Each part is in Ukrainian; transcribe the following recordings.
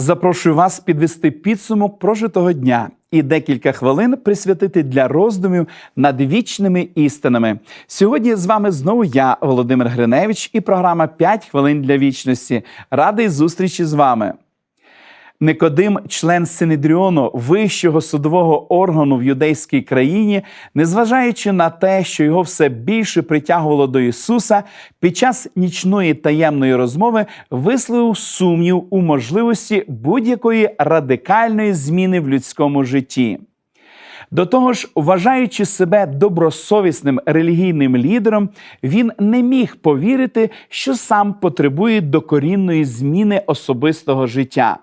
Запрошую вас підвести підсумок прожитого дня і декілька хвилин присвятити для роздумів над вічними істинами. Сьогодні з вами знову я, Володимир Гриневич, і програма «5 хвилин для вічності. Радий зустрічі з вами. Никодим, член Синедріону, вищого судового органу в юдейській країні, незважаючи на те, що його все більше притягувало до Ісуса, під час нічної таємної розмови висловив сумнів у можливості будь-якої радикальної зміни в людському житті. До того ж, вважаючи себе добросовісним релігійним лідером, він не міг повірити, що сам потребує докорінної зміни особистого життя.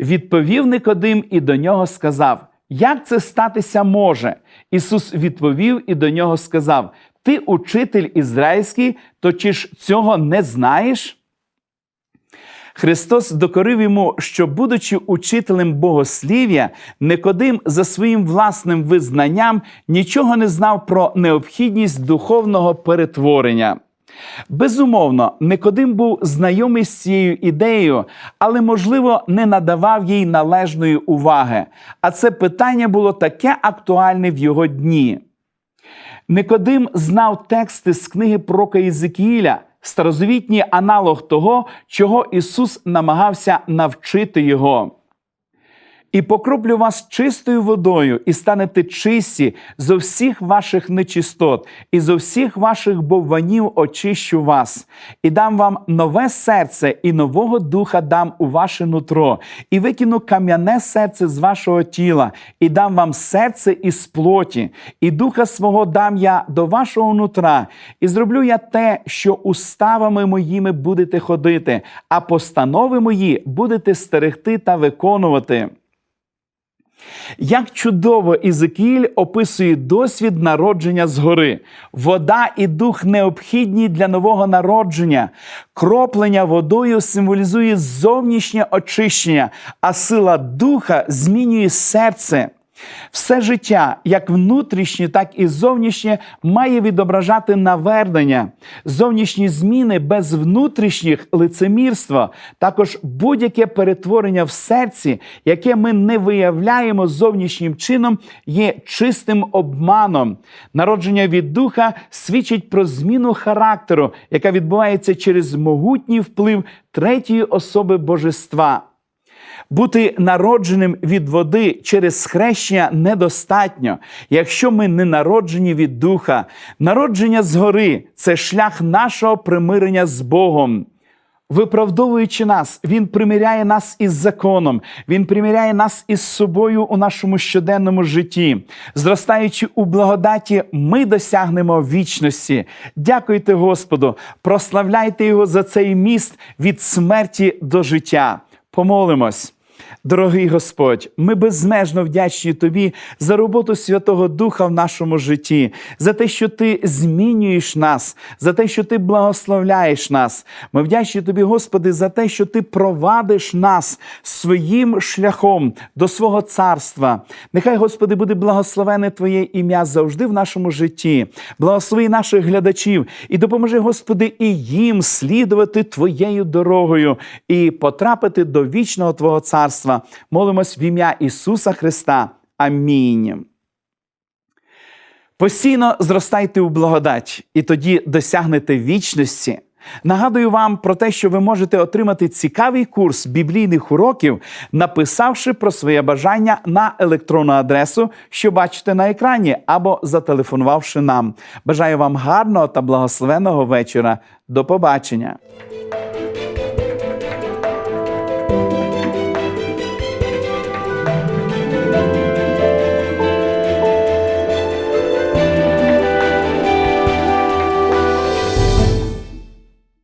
Відповів Никодим і до нього сказав: Як це статися може? Ісус відповів і до нього сказав: Ти учитель ізраїльський, то чи ж цього не знаєш? Христос докорив йому, що, будучи учителем богослів'я, Никодим за своїм власним визнанням нічого не знав про необхідність духовного перетворення. Безумовно, Никодим був знайомий з цією ідеєю, але, можливо, не надавав їй належної уваги. А це питання було таке актуальне в його дні. Никодим знав тексти з книги пророка Єзикіїля, старозавітній аналог того, чого Ісус намагався навчити його. І покроплю вас чистою водою, і станете чисті зо всіх ваших нечистот, і зо всіх ваших бовванів очищу вас, і дам вам нове серце, і нового духа дам у ваше нутро, і викину кам'яне серце з вашого тіла, і дам вам серце із плоті, і духа свого дам я до вашого нутра, і зроблю я те, що уставами моїми будете ходити, а постанови мої будете стерегти та виконувати. Як чудово Ізекіль описує досвід народження згори. Вода і дух необхідні для нового народження. Кроплення водою символізує зовнішнє очищення, а сила духа змінює серце. Все життя, як внутрішнє, так і зовнішнє, має відображати навернення. Зовнішні зміни без внутрішніх лицемірства, також будь-яке перетворення в серці, яке ми не виявляємо зовнішнім чином, є чистим обманом. Народження від духа свідчить про зміну характеру, яка відбувається через могутній вплив третьої особи божества. Бути народженим від води через хрещення недостатньо, якщо ми не народжені від духа. Народження згори це шлях нашого примирення з Богом. Виправдовуючи нас, Він примиряє нас із законом, Він примиряє нас із собою у нашому щоденному житті. Зростаючи у благодаті, ми досягнемо вічності. Дякуйте Господу, прославляйте Його за цей міст від смерті до життя. Помолимось. Дорогий Господь, ми безмежно вдячні Тобі за роботу Святого Духа в нашому житті, за те, що Ти змінюєш нас, за те, що Ти благословляєш нас. Ми вдячні Тобі, Господи, за те, що Ти провадиш нас своїм шляхом до свого царства. Нехай, Господи, буде благословене Твоє ім'я завжди в нашому житті. Благослови наших глядачів і допоможи, Господи, і їм слідувати Твоєю дорогою і потрапити до вічного Твого царства. Молимось в ім'я Ісуса Христа. Амінь. Постійно зростайте у благодать, і тоді досягнете вічності. Нагадую вам про те, що ви можете отримати цікавий курс біблійних уроків, написавши про своє бажання на електронну адресу, що бачите на екрані, або зателефонувавши нам. Бажаю вам гарного та благословенного вечора. До побачення!